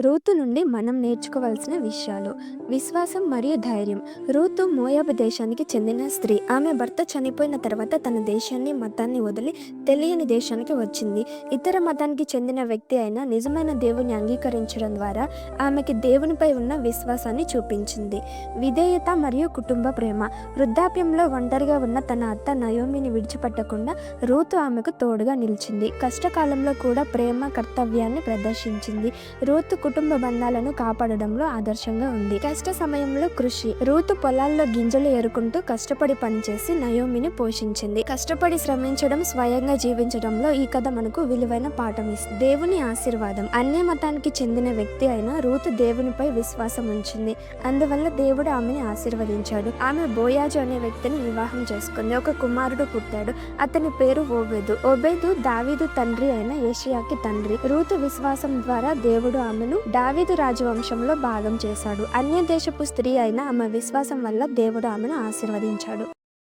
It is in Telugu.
రూతు నుండి మనం నేర్చుకోవాల్సిన విషయాలు. విశ్వాసం మరియు ధైర్యం. రూతు మోయాబు దేశానికి చెందిన స్త్రీ. ఆమె భర్త చనిపోయిన తర్వాత తన దేశాన్ని మతాన్ని వదిలి తెలియని దేశానికి వచ్చింది. ఇతర మతానికి చెందిన వ్యక్తి అయిన నిజమైన దేవుని అంగీకరించడం ద్వారా ఆమెకి దేవునిపై ఉన్న విశ్వాసాన్ని చూపించింది. విధేయత మరియు కుటుంబ ప్రేమ. వృద్ధాప్యంలో ఒంటరిగా ఉన్న తన అత్త నయోమిని విడిచిపెట్టకుండా రూతు ఆమెకు తోడుగా నిలిచింది. కష్టకాలంలో కూడా ప్రేమ కర్తవ్యాన్ని ప్రదర్శించింది. రూతు కుటుంబ బంధాలను కాపాడడంలో ఆదర్శంగా ఉంది. కష్ట సమయంలో కృషి రూతు పొలాల్లో గింజలు ఏరుకుంటూ కష్టపడి పనిచేసి నయోమిని పోషించింది. కష్టపడి శ్రమించడం స్వయంగా జీవించడంలో ఈ కథ మనకు విలువైన పాఠం ఇస్తుంది. దేవుని ఆశీర్వాదం. అన్య మతానికి చెందిన వ్యక్తి అయిన రూతు దేవునిపై విశ్వాసం ఉంచింది. అందువల్ల దేవుడు ఆమెని ఆశీర్వదించాడు. ఆమె బోయాజు అనే వ్యక్తిని వివాహం చేసుకుంది. ఒక కుమారుడు పుట్టాడు. అతని పేరు ఓబేదు. ఓబేదు దావీదు తండ్రి అయిన ఏషియాకి తండ్రి. రూతు విశ్వాసం ద్వారా దేవుడు ఆమెను దావీదు రాజవంశంలో భాగం చేశాడు. అన్య దేశపు స్త్రీ అయిన ఆమె విశ్వాసం వల్ల దేవుడు ఆమెను ఆశీర్వదించాడు.